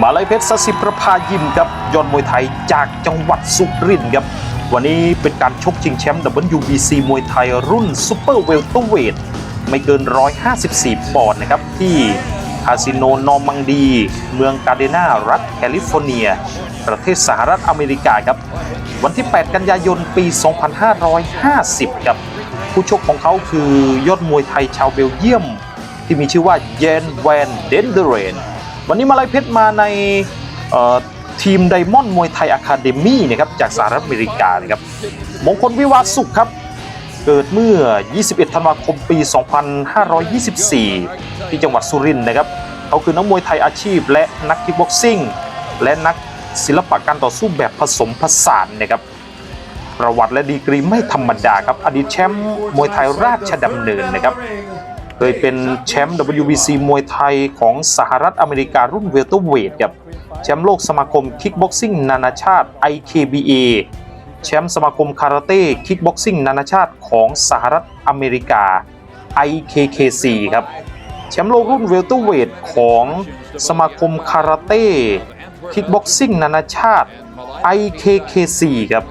มาลัยเพชรสศิประภายิมครับยอดมวยไทยจากจังหวัดสุรินทร์ครับ วันนี้เป็นการชกชิงแชมป์ WBC มวยไทยรุ่นซูเปอร์เวลเตอร์เวทไม่เกิน 154 ปอนด์นะครับ ที่คาสิโนนอร์มังดี เมืองกาเดนารัฐแคลิฟอร์เนีย ประเทศสหรัฐอเมริกาครับ วันที่ 8 กันยายนปี 2550 ครับ ผู้ชกของเขาคือยอดมวยไทยชาวเบลเยียม ที่มีชื่อว่าเยนแวนเดนเดเรน วันนี้มาลัยเพชรมาในทีมไดมอนด์มวยไทยอะคาเดมี่นะครับจากสหรัฐอเมริกานะครับมงคลวิวาสุขครับ เกิดเมื่อ 21 ธันวาคมปี 2524 ที่จังหวัดสุรินทร์นะครับ เขาคือนักมวยไทยอาชีพ และนักคิกบ็อกซิ่ง และนักศิลปะการต่อสู้แบบผสมผสานนะครับประวัติและดีกรีไม่ธรรมดาครับ อดีตแชมป์มวยไทยราชดำเนินนะครับ เคยเป็นแชมป์ WBC มวยไทยของสหรัฐอเมริการุ่นเวลเตอร์เวทครับแชมป์โลกสมาคมคิกบ็อกซิ่งนานาชาติ IKBA แชมป์สมาคมคาราเต้คิกบ็อกซิ่งนานาชาติของสหรัฐอเมริกา IKKC ครับแชมป์โลกรุ่นเวลเตอร์เวทของสมาคมคาราเต้คิกบ็อกซิ่งนานาชาติ IKKC ครับ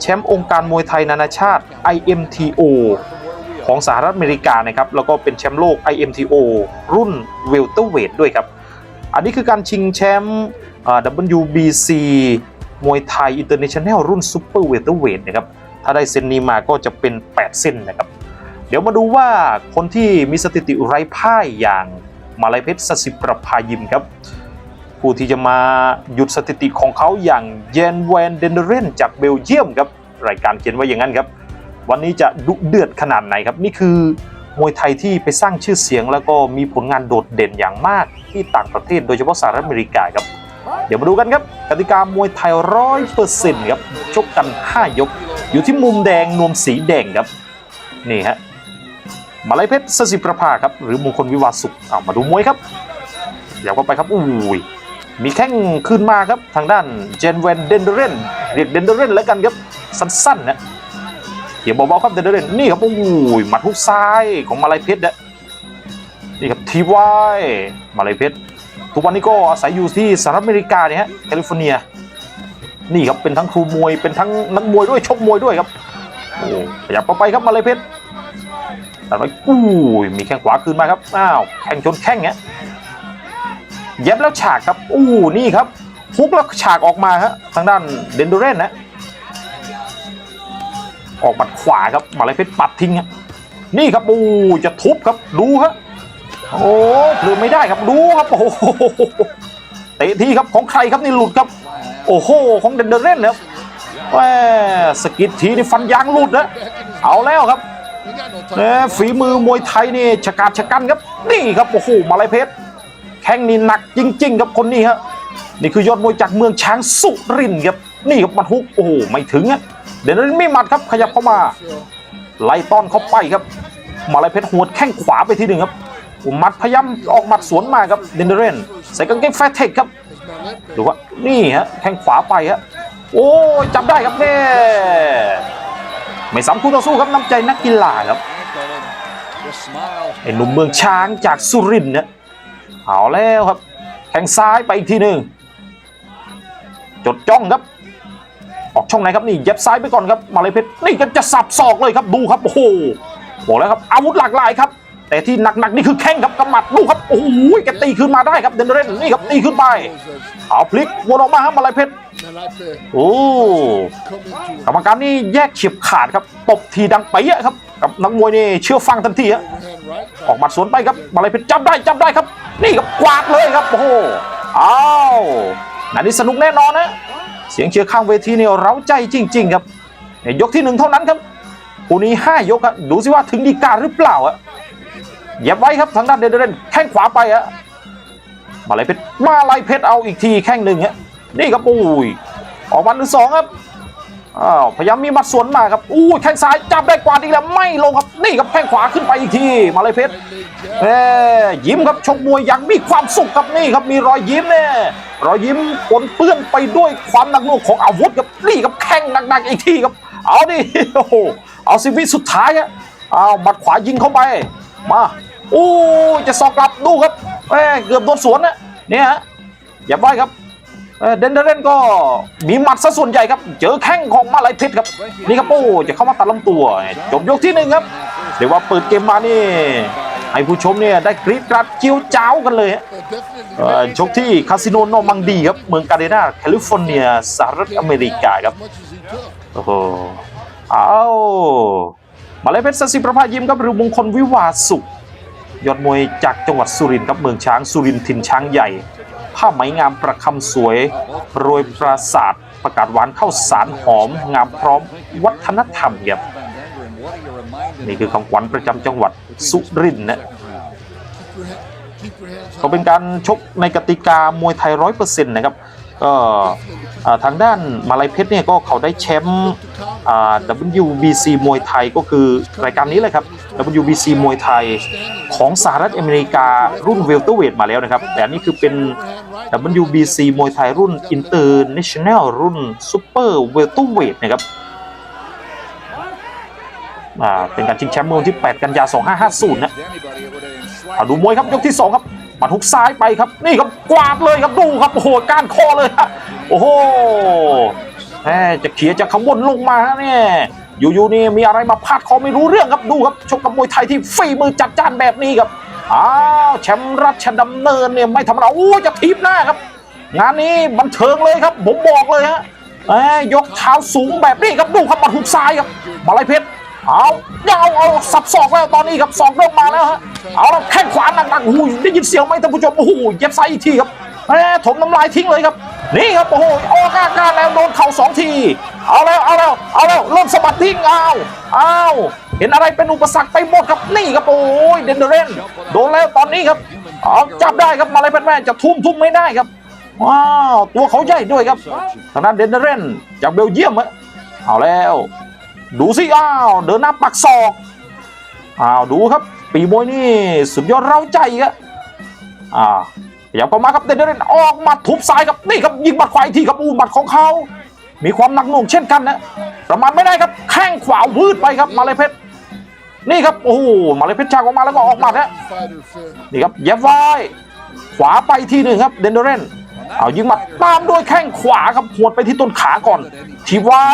แชมป์องค์การมวยไทยนานาชาติ IMTO ของสหรัฐอเมริกานะครับแล้วก็เป็นแชมป์โลก IMTO รุ่นเวลเตอร์เวทด้วยครับ อันนี้คือการชิงแชมป์ WBC มวยไทยอินเตอร์เนชั่นแนลรุ่นซูเปอร์เวลเตอร์เวทนะครับ ถ้าได้เส้นนี้มาก็จะเป็น 8 เส้นนะครับ เดี๋ยวมาดูว่าคนที่มีสถิติไร้พ่ายอย่างมาลัยเพชรสศิประภายิมครับผู้ที่จะมาหยุดสถิติของเขาอย่างเยนแวนเดนเรนจากเบลเยียมครับ รายการเขียนไว้อย่างนั้นครับ วันนี้จะดุเดือดขนาดไหนครับ นี่คือมวยไทยที่ไปสร้างชื่อเสียง แล้วก็มีผลงานโดดเด่นอย่างมากที่ต่างประเทศ โดยเฉพาะสหรัฐอเมริกาครับ เดี๋ยวมาดูกันครับกติกามวยไทยร้อยเปอร์เซ็นต์ครับชกกัน 5 ยก อยู่ที่มุมแดงนวมสีแดงครับนี่ฮะมาลัยเพชรสศิประภาครับหรือมงคลวิวาสุขเอามาดูมวยครับเดี๋ยวก็ไปครับอุ้ยมีแข้งขึ้นมาครับทางด้านเจนเวนเดนเดเรนเรียกเดนเดเรนแล้วกันครับสั้นๆนะ เดี๋ยวเบาๆครับเดนเดเรนนี่ครับโอ้ยหมัดฮุกซ้ายของมาลัยเพชรนะนี่ครับทีวายมาลัยเพชรทุกวันนี้ก็อาศัยอยู่ที่สหรัฐอเมริกาเนี่ยฮะแคลิฟอร์เนีย นี่ครับเป็นทั้งครูมวยเป็นทั้งนักมวยด้วยชกมวยด้วยครับโอ้ขยับเข้าไปครับมาลัยเพชรแต่ว่าอู้ยมีแข้งขวาคืนมาครับอ้าวแข้งชนแข้งเนี้ยเย็บแล้วฉากครับอู้นี่ครับฮุกแล้วฉากออกมาฮะทางด้านเดนเดเรนนะ ออกหมัดขวาครับมาเลยเพชรปัดทิ้งครับนี่ครับโอ้จะทุบครับดูครับโอ้เลืมไม่ได้ครับดูครับโอ้โหเตะทีครับของใครครับนี่หลุดครับ โอ้โหของเดนเดอร์เรนครับแหมสกิดทีนี่ฟันยางหลุดนะเอาแล้วครับแหมฝีมือมวยไทยนี่ชะกาจชะกันครับ นี่ครับโอ้โหมาลายเพชรแข้งนี่หนักจริง ๆ ครับคนนี้ครับนี่คือยอดมวยจากเมืองช้างสุรินทร์ครับนี่ครับมัดฮุกโอ้โหไม่ถึงอะ เดนเดอร์เรนไม่หมัดครับขยับเข้ามา ไล่ต้อนเข้าไปครับ มาลายเพชรหัวดแข้งขวาไปทีหนึ่งครับอ้หมัดพยายามออกหมัดสวนมาครับเดนเดเรนใส่กางเกงแฟตเทคครับดูว่านี่ฮะแข้งขวาไปฮะโอ้จับได้ครับเน่ไม่สำคู่ต่อสู้ครับน้ำใจนักกีฬาครับไอ้หนุ่มเมืองช้างจากสุรินทร์เนี่ยเอาแล้วครับ แข้งซ้ายไปอีกทีหนึ่งจดจ้องครับ ออกช่องไหนครับนี่เย็บซ้ายไปก่อนครับมาเลยเพชรนี่ก็จะสับศอกเลยครับดูครับโอ้โหบอกแล้วครับอาวุธหลากหลายครับ แต่ที่หนักๆนี่คือแข้งครับกำมัดดูครับโอ้โหแกตีขึ้นมาได้ครับเดนเดรนนี่ครับตีขึ้นไปเอาพลิกวนออกมาครับมาเลยเพชรโอ้กรรมการนี่แยกเฉียบขาดครับตบทีดังไปเอะครับกับนักมวยนี่เชื่อฟังทันทีฮะออกหมัดสวนไปครับมาเลยเพชรจับได้จับได้ครับ นี่ครับกวาดเลยครับโอ้โหอ้าวนันนี้สนุกแน่นอนนะ เสียงเชียร์ข้างเวทีเนี่ยเร้าใจจริง ๆ ครับเนี่ยกที่หนึ่งเท่านั้นครับคู่นี้ห้ายกครับดูสิว่าถึงดีกาหรือเปล่าอะเย็บไว้ครับทางด้านเดนเดเรนแข้งขวาไปอะมาลายเพชรมาลายเพชรเอาอีกทีแข้งหนึ่งฮะนี่ครับปุ้ยออกมาหนึ่งสองครับ อ้าวพยายามมีหมัดสวนมาครับอู้ยแข้งซ้ายจับได้กว่าอีแล้วไม่ลงครับนี่ครับแข้งขวาขึ้นไปอีกทีมาเลยเพชรเอ้ยิ้มครับชกมวยอย่างมีความสุขครับนี่ครับมีรอยยิ้มเนี่ยรอยยิ้มปนเปื้อนไปด้วยความหนักหน่วงของอาวุธครับนี่ครับแข้งหนักๆอีกทีครับ เอาดิโอ้โหเอาสิวิสุดท้ายอะเอาหมัดขวายิงเข้าไปมาโอ้จะสอกกลับดูครับแหมเกือบโดนสวนนะเนี่ยฮะอย่าไว้ครับ เดนเดเรนก็มีหมัดซะส่วนใหญ่ครับ เจอแข้งของมาลายเพชรครับ นี่ครับโอ้จะเข้ามาตัดลำตัว จบยกที่หนึ่งครับเรียกว่าเปิดเกมมานี่ให้ผู้ชมเนี่ยได้กรี๊ดกราดจิ้วจ้าวกันเลยฮะเอ่อชกที่คาสิโนนอมังดีครับ เมืองกาเดนาแคลิฟอร์เนียสหรัฐอเมริกาครับ โอ้โหเอามาเลยเพชรสศิประภายิมครับหรือมงคลวิวาสุข ยอดมวยจากจังหวัดสุรินทร์ครับเมืองช้างสุรินทร์ถิ่นช้างใหญ่ ผ้าไหมงามประคำสวย โรยปราศาสตร์ประกาศหวานเข้าสารหอม งามพร้อมวัฒนธรรมครับนี่คือของขวัญประจำจังหวัดสุรินทร์นะก็เป็นการชกในกติกามวยไทยร้อยเปอร์เซ็นต์นะครับ ก็ทางด้านมาลัยเพชรเนี่ยก็เขาได้แชมป์อ่า WBC มวยไทยก็คือรายการนี้เลยครับ WBC มวยไทยของสหรัฐอเมริการุ่นเวลเตอร์เวทมาแล้วนะครับ แต่นนี้คือเป็น WBC มวยไทยรุ่น International รุ่น Super Welterweight นะครับเป็นการชิงแชมป์เมื่อวันที่ 8 กันยา2550 นะเอาดูมวยครับ ยกที่ 2 ครับ หมัดฮุกซ้ายไปครับ นี่ครับกวาดเลยครับดูครับโอ้โหก้านคอเลยโอ้โหแหมจะเขียจะขมวนลงมาเนี่ยอยู่ๆนี่มีอะไรมาพาดคอไม่รู้เรื่องครับดูครับชกกับมวยไทยที่ฝีมือจัดจ้านแบบนี้ครับอ้าวแชมป์รัชดำเนินเนี่ยไม่ธรรมดาโอ้จะทีบหน้าครับ งานนี้บันเทิงเลยครับ ผมบอกเลยฮะยกเท้าสูงแบบนี้ครับดูครับหมัดฮุกซ้ายครับมาลายเพชร เอายาวเอาสับศอกแล้วตอนนี้ครับศอกเริ่มมาแล้วฮะเอาแล้วแข้งขวาหนักๆโอ้โหได้ยินเสียงไหมท่านผู้ชมโอ้โหเย็บไซอีกทีครับแหมถมน้ำลายทิ้งเลยครับนี่ครับโอ้โหออกอาการแล้วโดนเข่าสองที เอาแล้วเอาแล้วเอาแล้วเริ่มสะบัดทิ้งเอาเอาเห็นอะไรเป็นอุปสรรคไปหมดครับนี่ครับโอ้ยเดนเดเรนโดนแล้วตอนนี้ครับเอาจับได้ครับมาเลยเป็นแม่จะทุ่มทุ่มไม่ได้ครับว้าวตัวเขาใหญ่ด้วยครับทางด้านเดนเดเรนจากเบลเยียมอะเอาแล้ว ดูสิอ้าวเดินหน้าปักศอกอ้าวดูครับ ปีมวยนี่สุดยอดเร้าใจครับอ่าขยับเข้ามาครับเดนเดนออกมาทุบซ้ายครับนี่ครับยิงหมัดขวาอีกทีครับอู้หมัดของเขา มีความหนักหน่วงเช่นกันนะประมาทไม่ได้ครับแข้งขวาวืดไปครับมาเลยเพชรนี่ครับโอ้โหมาเลยเพชรชากออกมาแล้วก็ออกมัดฮะนี่ครับเย็บไว้ขวาไปทีหนึ่งครับเดนเดเรน เอายิงมัดตามด้วยแข้งขวาครับหวดไปที่ต้นขาก่อน ทีไว้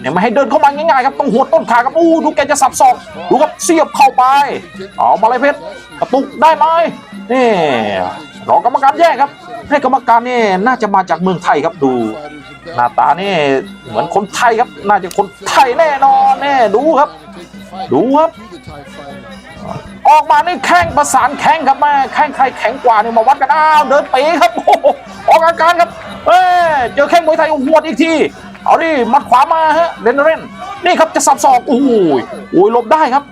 เนี่ยไม่ให้เดินเข้ามาง่ายๆครับต้องหวดต้นขาครับอู้ดูแกจะสับศอกดูครับเสียบเข้าไป เอามาเลยเพชรกระตุกได้ไหมนี่รอกรรมการแยกครับ ให้กรรมการนี่น่าจะมาจากเมืองไทยครับดู หน้าตานี่เหมือนคนไทยครับ น่าจะคนไทยแน่นอนแน่ดูครับ ดูครับ ออกมานี่แข้งประสานแข้งครับแม่แข้งใครแข็งกว่านี่มาวัดกันอ้าวเดินเป๋ครับโอ้โหออกอาการครับเอ้เจอแข้งมวยไทยหัวดอีกทีเอาดิมัดขวามาฮะเดนเรนนี่ครับจะสับศอกโอ้โหโอ้ยหลบได้ครับ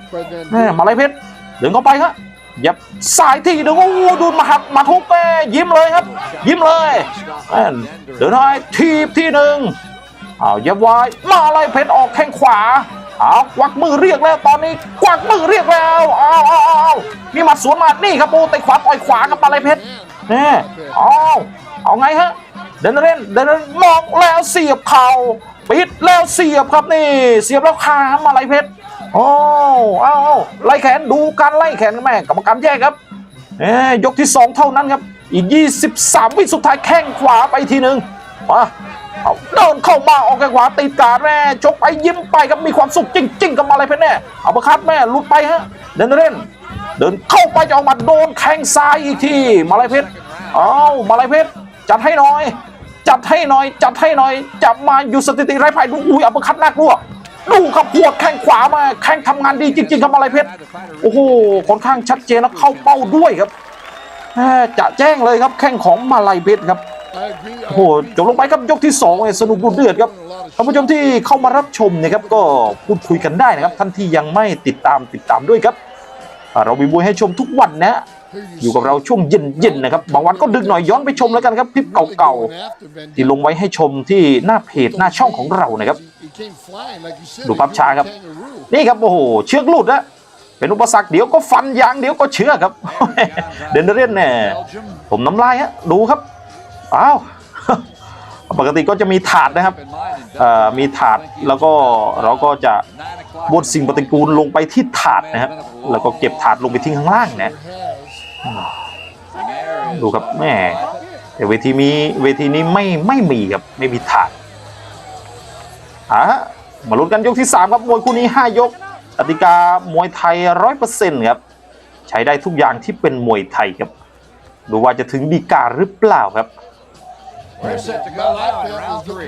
แม่มาลายเพชรเดินเข้าไปครับยับสายทีหนึ่งโอ้ดูมาหักมาทุบแม่ยิ้มเลยครับ ยิ้มเลยแม่เดินให้ทีบที่หนึ่งเอาย็บไว้มาไล่เพชรออกแข้งขวา เอากวักมือเรียกแล้วตอนนี้กวักมือเรียกแล้วเอาเอาเอาเอามีหมัดสวนมานี่ครับโอ้เตะขวาต่อยขวากับมาไลเพชรนี่เอาเอาไงฮะเดินเล่นเดินมองแล้วเสียบเข่าปิดแล้วเสียบครับนี่ เสียบแล้วคามาไลเพชรโอ้เอาเอาไล่แขนดูการไล่แขนแม่กรรมการแยกครับเอ้ยยกที่สองเท่านั้นครับอีก 23 วิสุดท้ายแข้งขวาไปทีหนึ่ง มาเอาเดินเข้ามาออกแข้งขวาติดการดแม่ชกไปยิ้มไปครับมีความสุขจริง ๆกับมาอะไรเพชรแน่เอาประคัดแม่หลุดไปฮะเดินเล่น เดินเข้าไปจะเอามาโดนแข้งซ้ายอีกทีมาลายเพชรเอามาลายเพชรจัดให้หน่อย จัดให้หน่อย จัดให้หน่อยจับมาอยู่สถิติไร้ภายดูอุ้ยเอาประคัดน่ากลัวดูครับวดแข้งขวามาแข้งทำงานดีจริงๆครับมาลายเพชรโอ้โหค่อนข้างชัดเจนแล้วเข้าเป้าด้วยครับจะแจ้งเลยครับแข้งของมาลายเพชรครับ โอ้โหจบลงไปครับยกที่2เนี่ยสนุกดุเดือดครับท่านผู้ชมที่เข้ามารับชมเนะครับก็พูดคุยกันได้นะครับท่านที่ยังไม่ติดตามติดตามด้วยครับ เรามีมวยให้ชมทุกวันนะอยู่กับเราช่วงเย็นๆนะครับ บางวันก็ดึกหน่อยย้อนไปชมแล้วกันครับคลิปเก่าๆที่ลงไว้ให้ชมที่หน้าเพจหน้าช่องของเรานะครับ ดูภาพช้าครับ นี่ครับโอ้โหเชือกหลุดนะเป็นอุปสรรคเดี๋ยวก็ฟันยางเดี๋ยวก็เชือกครับ เดนเดเรนเนี่ยผมน้ำลายฮะดูครับ อ้าวปกติก็จะมีถาดนะครับอ่อมีถาดแล้วก็เราก็จะบดสิ่งปฏิกูลลงไปที่ถาดนะครับ แล้วก็เก็บถาดลงไปทิ้งข้างล่างนะดูครับแม่แต่เวทีนี้เวทีนี้ไม่ไม่มีครับไม่มีถาดอะมาลุ้นกันยกที่ 3 ครับมวยคู่นี้ 5 ยกกติกามวยไทยร้อยเปอร์เซ็นต์ครับ ใช้ได้ทุกอย่างที่เป็นมวยไทยครับ ดูว่าจะถึงดีกาหรือเปล่าครับ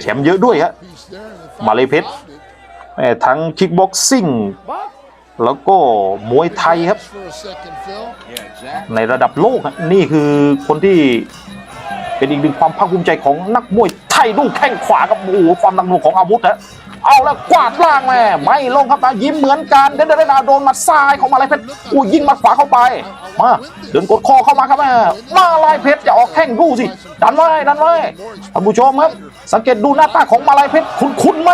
แชมป์เยอะด้วยฮะมาเลยเพชรแม่ทั้งคิกบ็อกซิ่งแล้วก็มวยไทยครับ Yeah, exactly. ในระดับโลกฮะนี่คือคนที่ เป็นอีกหนึ่งความภาคภูมิใจของนักมวยไทยดูแข้งขวากับโอ้โหความหนักหน่วงของอาวุธฮะเอาแล้วกวาดล่างแม่ไม่ลงครับมายิ้มเหมือนกันเดินเดินดาโดนมัดซ้ายของมาลายเพชรอู้ยิงมัดขวาเข้าไปมาเดินกดคอเข้ามาครับแม่มาลายเพชรจะออกแข้งดูสิดันไว้ดันไว้ท่านผู้ชมครับ สังเกตดูหน้าตาของมาลายเพชรคุ้นๆไหม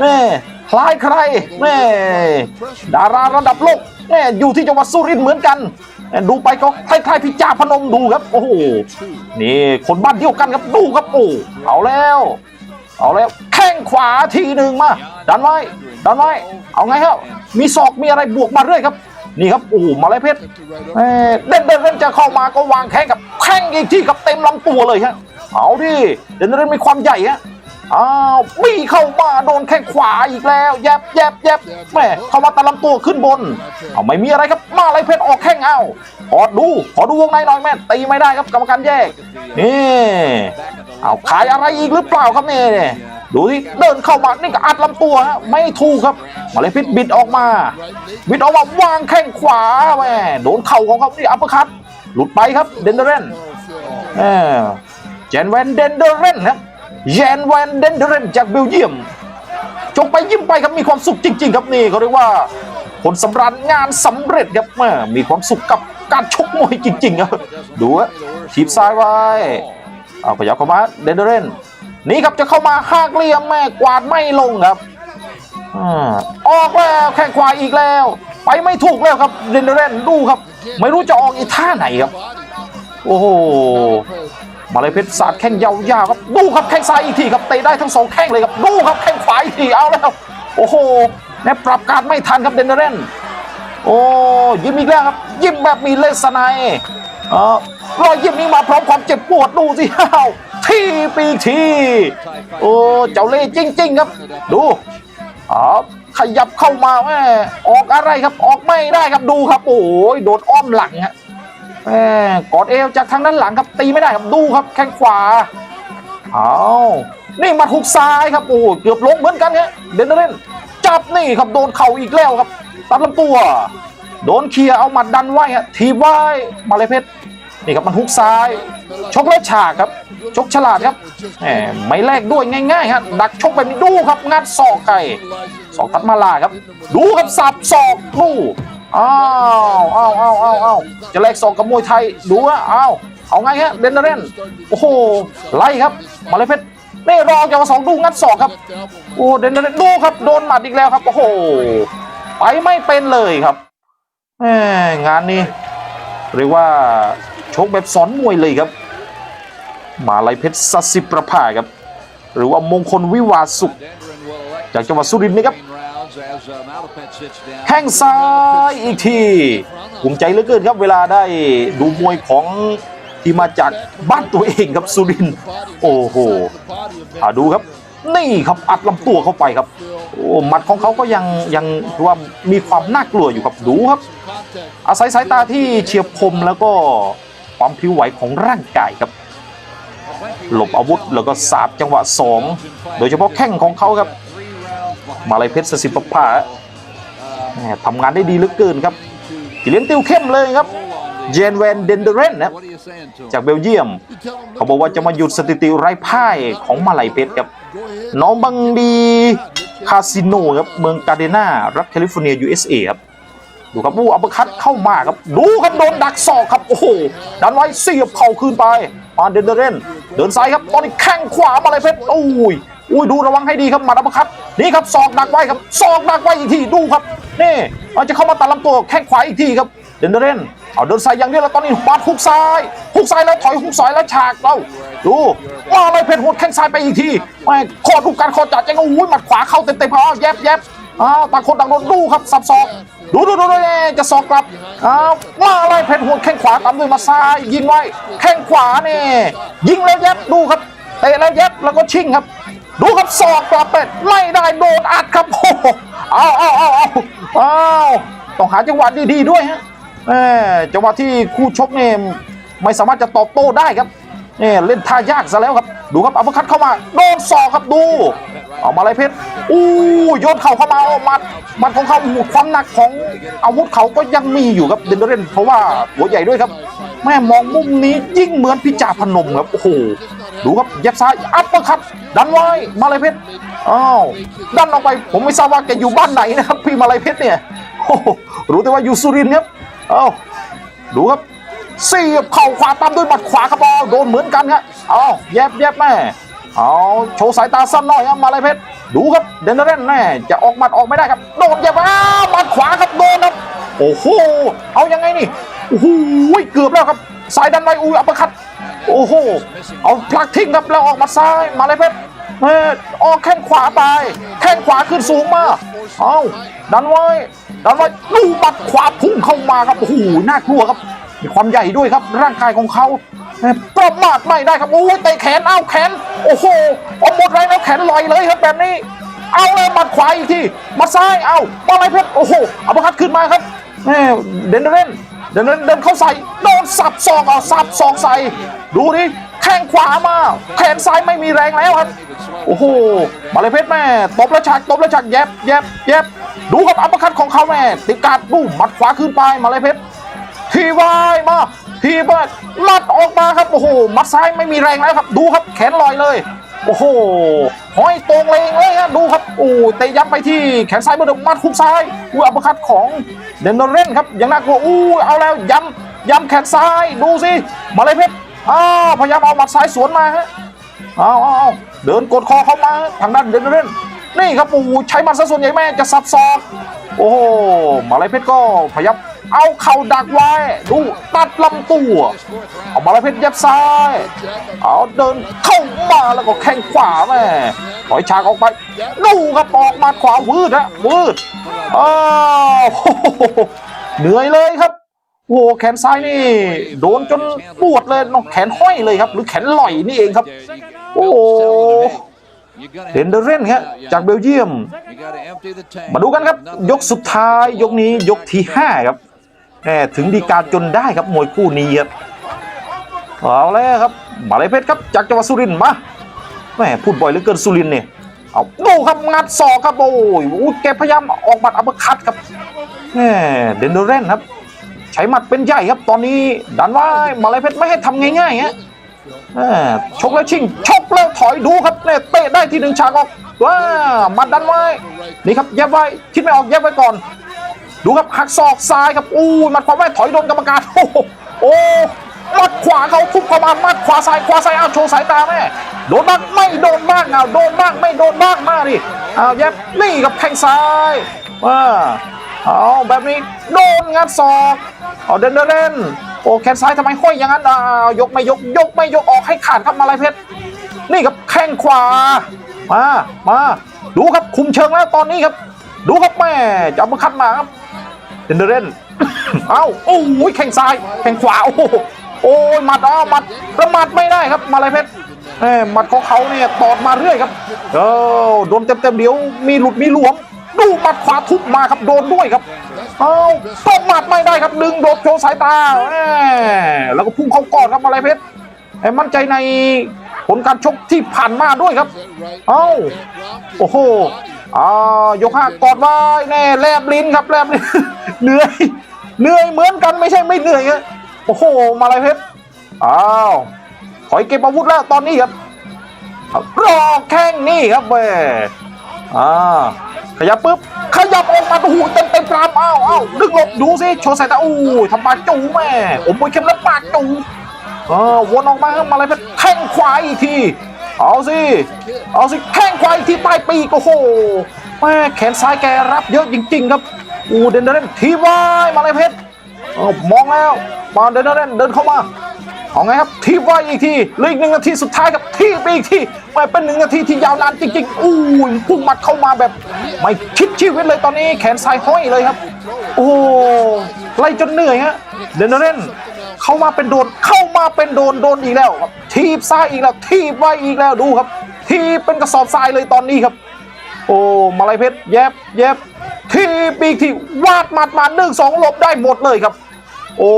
แม่คล้ายใครแม่ดาราระดับโลก แม่อยู่ที่จังหวัดสุรินทร์เหมือนกันดูไปก็คล้ายๆพิจาพนมดูครับ โอ้โห นี่คนบ้านเดียวกันครับดูครับโอ้เอาแล้ว เอาแล้วแข้งขวาทีหนึ่งมา ดันไว้ ดันไว้ เอาไงครับ มีศอกมีอะไรบวกมาเรื่อยครับ นี่ครับ โอ้โหมาเลยเพชรเอ่เด่นเด่นเด่นจะเข้ามาก็วางแข้งกับแข้งอีกที่กับเต็มลำตัวเลยฮะ เอาดิ เด่นเด่นมีความใหญ่ฮะ อ้าวบี้เข้ามาโดนแข้งขวาอีกแล้วแยบแยบแยบแม่เข้ามาตะลำตัวขึ้นบน เอาไม่มีอะไรครับมาไรเพชรออกแข้งเอาขอดูขอดูวงในหน่อยแม่ตีไม่ได้ครับกรรมการแยกนี่เอาขายอะไรอีกหรือเปล่าครับเนี่ยดูที่เดินเข้ามานี่ก็อัดลำตัวฮะไม่ถูกครับมาเลยเพชรบิดออกมาบิดออกมาวางแข้งขวาแม่โดนเข่าของเขานี่อัปเปอร์คัตหลุดไปครับเดนเดอร์เรนเออเจนแวนเดนเดอร์เรนครับ เจนแวนเดนเดอร์เรนจากเบลเยียม จงไปยิ้มไปครับมีความสุขจริง ๆ ครับนี่เขาเรียกว่าผลสำราญงานสำเร็จครับแม่มีความสุขกับการชกมวยจริง ๆ ครับ ดูฮะทีบซ้ายไว้เอาขยับเข้ามาเดนเดอร์เรนนี่ครับจะเข้ามาหากเหลี่ยมแม่กวาดไม่ลงครับออกแล้วแข้งขวาอีกแล้ว ไปไม่ถูกแล้วครับเดนเดเรนดูครับ ไม่รู้จะออกอีท่าไหนครับ โอ้โห มาเลยเพชรสาดแข้งยาวๆครับดูครับแข้งซ้ายอีกทีครับเตะได้ทั้งสองแข้งเลยครับดูครับแข้งขวาอีกทีเอาแล้วโอ้โหแนปรับการไม่ทันครับเดนเดอร์เรนโอ้ยิ้มอีกแล้วครับยิ้มแบบมีเลสไนยเออรอยยิ้มนี้มาพร้อมความเจ็บปวดดูสิฮาวทีปีทีโอ้เจ้าเล่จริงๆครับ ดูอ๋อขยับเข้ามาแม่ออกอะไรครับออกไม่ได้ครับดูครับ โอ้ยโดนอ้อมหลังฮะ แม่กอดเอวจากทางด้านหลังครับตีไม่ได้ครับดูครับแข้งขวาเอานี่หมาหุกซ้ายครับโอ้เกือบลงเหมือนกันฮะเดนเดรนจับนี่ครับโดนเข่าอีกแล้วครับ ตัดลำตัว โดนเคลียร์เอาหมัดดันไว้ฮะทีบไว้มาเลยเพชรนี่ครับมันฮุกซ้าย ชกแล้วฉากครับ ชกฉลาดครับแหมไม่แลกด้วยง่ายๆฮะดักชกแบบนี้ดูครับงัดศอกไก่สองตัดมาลาครับ ดูครับสับศอกดู อ้าวอ้าวอ้าวอ้าวอ้าวจะแลกศอกกับมวยไทยดูฮะอ้าวเอาไงฮะเดนเดรนโอ้โหไล่ครับมาเลยเพชรนี่รอจังหวะสองดูงัดศอกครับโอ้เดนเดรนดูครับโดนหมัดอีกแล้วครับโอ้โหไปไม่เป็นเลยครับแหมงานนี้เรียกว่าชกแบบสอนมวยเลยครับ มาลายเพชรสัสสิประภาครับ หรือว่ามงคลวิวาสุข จากจังหวัดสุรินทร์นะครับ แข้งซ้ายอีกทีภูมิใจเหลือเกินครับเวลาได้ดูมวยของที่มาจากบ้านตัวเองครับสุรินทร์โอ้โหอ่าดูครับ นี่ครับอัดลำตัวเข้าไปครับ โอ้หมัดของเขาก็ยังยังถือว่ามีความน่ากลัวอยู่ครับดูครับ อาศัยสายตาที่เฉียบคมแล้วก็ความพลิ้วไหวของร่างกายครับหลบอาวุธแล้วก็สาบจังหวะสองโดยเฉพาะแข้งของเขาครับ มาลายเพชรสสิปภาทำงานได้ดีเหลือเกินครับกิเลียนติวเข้มเลยครับเจนแวนเดนเดเรนนะจากเบลเยียม เขาบอกว่าจะมาหยุดสถิติไร้พ่ายของมาลายเพชรครับน้องบังดีคาสิโนครับเมืองกาเดนารัฐแคลิฟอร์เนีย USA ครับดูครับอู้อัปคัตเข้ามาครับ ดูครับโดนดักศอกครับ โอ้โหดันไว้เสียบเข่าคืนไปมาเดนเดเรนเดินซ้ายครับ ตอนนี้แข้งขวามาเลยเพชรโอ้ย อุ้ยดูระวังให้ดีครับหมัดอัปเปอร์คัตนี่ครับศอกดักไว้ครับศอกดักไว้อีกทีดูครับนี่มันจะเข้ามาตัดลำตัวแข้งขวาอีกทีครับเดนเดเรนเอาเดินซ้ายอย่างเดียวแล้วตอนนี้มาฮุกซ้ายฮุกซ้ายแล้วถอยฮุกซ้ายแล้วฉากเราดูมาเลยเพชรหดแข้งซ้ายไปอีกทีไม่คอดูการคอจัดยังโอ้ยหมัดขวาเข้าเต็มๆเอาแยบแยบอ้าวต่างคนต่างโดนดูครับสับศอกดูดูดูดูจะศอกกลับอ้าวมาอะไรเพชรหัวแข้งขวาตามด้วยมาซ้ายยิงไว้แข้งขวาเนี่ยยิงแล้วยัดดูครับเตะแล้วยัดแล้วก็ชิงครับ ดูครับศอกกลับเป็ดไม่ได้โดนอัดครับโอ้โหเอาเอาเอาเอาเอาต้องหาจังหวะดีๆด้วยฮะจังหวะที่คู่ชกเนี่ยไม่สามารถจะตอบโต้ได้ครับ เนี่ยเล่นท่ายากซะแล้วครับ ดูครับอัปเปอร์คัตเข้ามา โดนศอกครับดูเอามาเลยเพชรอู้โยนเข่าเข้ามาเอาหมัดหมัดของเขาโอ้โหความหนักของอาวุธเขาก็ยังมีอยู่ครับเดนเดเรนเพราะว่าหัวใหญ่ด้วยครับ แม่มองมุมนี้ยิ่งเหมือนพิจาพนมครับโอ้โหดูครับเย็บซ้ายอัปเปอร์คัตดันไว้มาเลยเพชรอ้าวดันออกไปผมไม่ทราบว่าแกอยู่บ้านไหนนะครับพี่มาเลยเพชรเนี่ยโอ้โหรู้แต่ว่าอยู่สุรินทร์ครับอ้าวดูครับ เสียบเข่าขวาตามด้วยหมัดขวาครับเอโดนเหมือนกันครับเอาแยบแยบแม่เอาโชว์สายตาสั้นหน่อยครับมาเลยเพชรดูครับเดนเดนแน่จะออกหมัดออกไม่ได้ครับโดนแยบอ้าหมัดขวาครับโดนครับโอ้โหเอายังไงนี่โอ้โหเกือบแล้วครับสายดันไว้อุ้ยอัปร์คัตโอ้โหเอาพลักทิ้งครับแล้วออกมาซ้ายมาเลยเพชรเออออกแข้งขวาไปแข้งขวาขึ้นสูงมาเอาดันไว้ดันไว้ลูกบัดขวาพุ่งเข้ามาครับโอ้โหน่ากลัวครับ มีความใหญ่ด้วยครับ ร่างกายของเขาประมาทไม่ได้ครับโอ้ยเตะแขนเอาแขน โอ้โหเอาหมดแรงแล้วแขนลอยเลยครับแบบนี้ เอาเลยหมัดขวาอีกทีหมาซ้ายเอามาเลยเพชรโอ้โหอัปเปอร์คัตขึ้นมาครับแม่เดนเดนเดินเดินเดินเข้าใส่โดนสับศอกเอาสับศอกใส่ดูดิแข้งขวามาแขนซ้ายไม่มีแรงแล้วครับโอ้โหมาเลเพชรแม่ตบแล้วฉากตบแล้วฉากแยบแยบแยบดูครับอัปคัตของเขาแม่ติดการดูหมัดขวาขึ้นไปมาเลเพชร ทีวายมาทีวายลัดออกมาครับ โอ้โห มัดซ้ายไม่มีแรงแล้วครับ ดูครับ แขนลอยเลย โอ้โห ห้อยตรงเลงเลยฮะ ดูครับ โอ้เตะยับไปที่แขนซ้ายเบอร์ดมัดคุกซ้ายอู้อัปคัตของเดนโดเรนครับ ยังน่ากลัว อู้เอาแล้วย้ำย้ำแขนซ้าย ดูสิ มาเลยเพชร อ้าวพยายามเอาหมัดซ้ายสวนมาฮะเอาเอาเอาเดินกดคอเข้ามา ทางด้านเดนโดเรนนี่ครับ โอ้ใช้มันซะส่วนใหญ่แม่จะสับซอก โอ้โห มาเลยเพชรก็พยายาม เอาเข่าดักไว้ ดูตัดลำตัว เอามาเลเพชรยับซ้าย เอาเดินเข้ามาแล้วก็แข้งขวาแม่ถอยฉากออกไป ดูครับออกมาขวาวืดฮะวืดอ้าวโอ้โหเหนื่อยเลยครับโอ้แขนซ้ายนี่ โดนจนปวดเลยน้องแขนห้อยเลยครับ หรือแขนลอยนี่เองครับ โอ้เดนเดเรนครับจากเบลเยียม มาดูกันครับ ยกสุดท้ายยกนี้ยกที่ห้าครับ แหมถึงดีการจนได้ครับมวยคู่นี้ครับเอาแล้วครับมาเลยเพชรครับจากจังหวัดสุรินทร์มาแหมพูดบ่อยเหลือเกินสุรินทร์เนี่ยเอาดูครับงัดศอกครับโอ้ยโอู้แกพยายามออกหมัดอัปคัตครับแหมเดนโดเรนครับ ใช้หมัดเป็นใหญ่ครับตอนนี้ดันว่ามาเลยเพชรไม่ให้ทำง่ายๆฮะแหมชกแล้วชิงชกแล้วถอยดูครับเนี่ยเตะได้ทีหนึ่งฉากออกว้ามัดดันไว้นี่ครับแยบไว้คิดไม่ออกแยบไว้ก่อน ดูครับหักศอกซ้ายครับอู้หมัดขวาไม่ถอยโดนกรรมการโอ้โหโอ้มัดขวาเขาทุบเข้ามามัดขวาซ้ายขวาซ้ายเอาโชว์สายตาแม่โดนบ้างไม่โดนบ้างเอาโดนบ้างไม่โดนบ้างมาดิเอาแยบนี่กับแข้งซ้ายว่าเอาแบบนี้โดนงัดศอกเอาเดินเดินเดินโอ้แขนซ้ายทำไมห้อยอย่างนั้นอ่าวยกไม่ยกยกไม่ยกออกให้ขาดครับมาลายเพชรนี่ครับแข้งขวามามาดูครับคุมเชิงแล้วตอนนี้ครับ ดูครับแม่จะเอามาคัดมาครับ เดนเดเรนเอ้าโอ้ยแข้งซ้ายแข้งขวาโอ้โหโอ้ยหมัดอ้าวหมัดประมาทไม่ได้ครับมาลายเพชรแหมหมัดของเขาเนี่ยตอดมาเรื่อยครับเออโดนเต็มๆเดี๋ยวมีหลุดมีหลวม ดูหมัดขวาทุบมาครับโดนด้วยครับเอ้าประมาทไม่ได้ครับดึงโดดโชว์สายตาแหมแล้วก็พุ่งเข้ากอนครับมาลายเพชรให้มั่นใจในผลการชกที่ผ่านมาด้วยครับ เอ้า โอ้โห อ่ายกห้ากอดไว้แน่แลบลิ้นครับแลบลิ้นเหนื่อยเหนื่อยเหมือนกันไม่ใช่ไม่เหนื่อยฮะโอ้โหมาลายเพชรอ้าวถอยเก็บอาวุธแล้วตอนนี้ครับรอแข้งนี่ครับเว้อ่าขยับปุ๊บขยับออกมาโอ้โหเต็มเต็มกรามอ้าวอ้าวดึงหลบดูสิโชว์สายตาอู้ยทำปากจูแม่อมมวยเข้มแล้วปากจูเออวนออกมาครับมาเลยเพชรแข้งขวาอีกที เอาสิ เอาสิแข้งขวาอีกทีใต้ปีกโอ้โหแม่แขนซ้ายแกรับเยอะจริง ๆ ครับ อูเดนเดนทีวายมาเลยเพชรมองแล้วมาเดนเดนเดินเข้ามาเอาไงครับทีบไว้อีกทีเหลืออีกหนึ่งนาทีสุดท้ายครับทีไปอีกทีไม่เป็นหนึ่งนาทีที่ยาวนานจริงๆอู้พุ่งหมัดเข้ามาแบบ ไม่คิดชีวิตเลยตอนนี้แขนซ้ายห้อยเลยครับ โอ้ไล่จนเหนื่อยฮะเดนเดนเข้ามาเป็นโดนเข้ามาเป็นโดนโดนอีกแล้วครับ ทีบซ้ายอีกแล้วทีบไว้อีกแล้วดูครับ ทีบเป็นกระสอบทรายเลยตอนนี้ครับ โอ้มาลายเพชรแยบแยบทีปีกทีวาดหมัดมาหนึ่งสองหลบได้หมดเลยครับ โอ้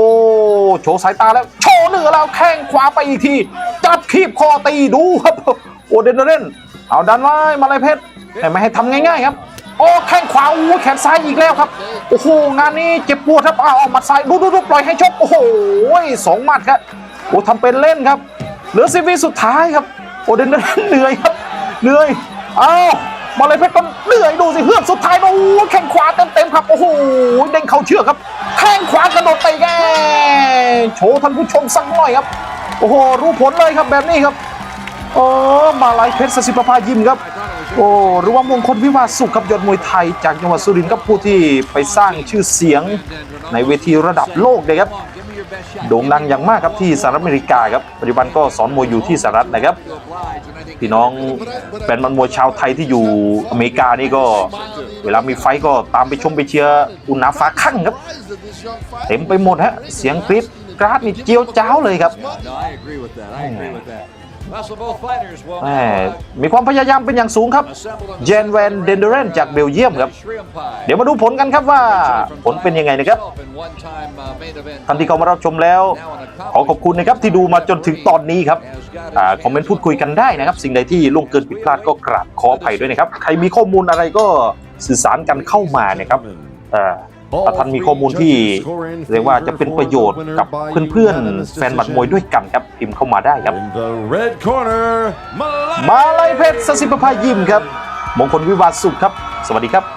โชว์สายตาแล้ว โชว์เหนือแล้วแข้งขวาไปอีกที จับคีบคอตีดูครับ โอ้เดนเดนเอาดันไว้มาลายเพชรแต่ไม่ให้ทำง่ายๆครับโอ้แข้งขวาโอ้แขนซ้ายอีกแล้วครับ โอ้โหงานนี้เจ็บปวดครับเอาเอาหมัดซ้ายดูดูดูปล่อยให้ชกโอ้โหสองหมัดครับโอ้ทำเป็นเล่นครับ ลือสิบวิสุดท้ายครับ โอเดนเดนเหนื่อยครับ เหนื่อย เอามาเลยเพชรก็เหนื่อยดูสิเฮือกสุดท้ายโอ้แข้งขวาเต็มๆครับ โอ้โห เด้งเข่าเชือกครับ แข้งขวากระโดดไปแกโชว์ท่านผู้ชมสักหน่อยครับ โอ้โห รู้ผลเลยครับแบบนี้ครับ โอ้ มาลายเพชรสสิประภายิมครับ โอ้หรือว่ามงคลวิวาสุขครับยอดมวยไทย จากจังหวัดสุรินทร์ครับผู้ที่ไปสร้างชื่อเสียงในเวทีระดับโลกเลยครับโด่งดังอย่างมากครับที่สหรัฐอเมริกาครับปัจจุบันก็สอนมวยอยู่ที่สหรัฐนะครับ พี่น้องแฟนมันมวยชาวไทยที่อยู่อเมริกานี่ก็ เวลามีไฟก็ตามไปชมไปเชียร์อุณาฟ้าคั่งครับ เต็มไปหมดฮะเสียงกรี๊ดกราดนี่เจียวจ้าวเลยครับ No, I agree with that. I agree with that. Well, so both fighters will แหมมีความพยายามเป็นอย่างสูงครับ เจนแวนเดนเดเรนจากเบลเยียมครับ เดี๋ยวมาดูผลกันครับว่าผลเป็นยังไงนะครับท่านที่เข้ามารับชมแล้ว ขอขอบคุณนะครับที่ดูมาจนถึงตอนนี้ครับอาคอมเมนต์พูดคุยกันได้นะครับ สิ่งใดที่ล่วงเกินผิดพลาดก็กราบขออภัยด้วยนะครับ ใครมีข้อมูลอะไรก็สื่อสารกันเข้ามานะครับ อ่าถ้าท่านมีข้อมูลที่เรียกว่าจะเป็นประโยชน์กับเพื่อนๆแฟนหมัดมวยด้วยกันครับพิมพ์เข้ามาได้ครับ In the red corner, Malay. มาลายเพชรสศิประภายิมครับ มงคลวิวาทสุขครับ สวัสดีครับ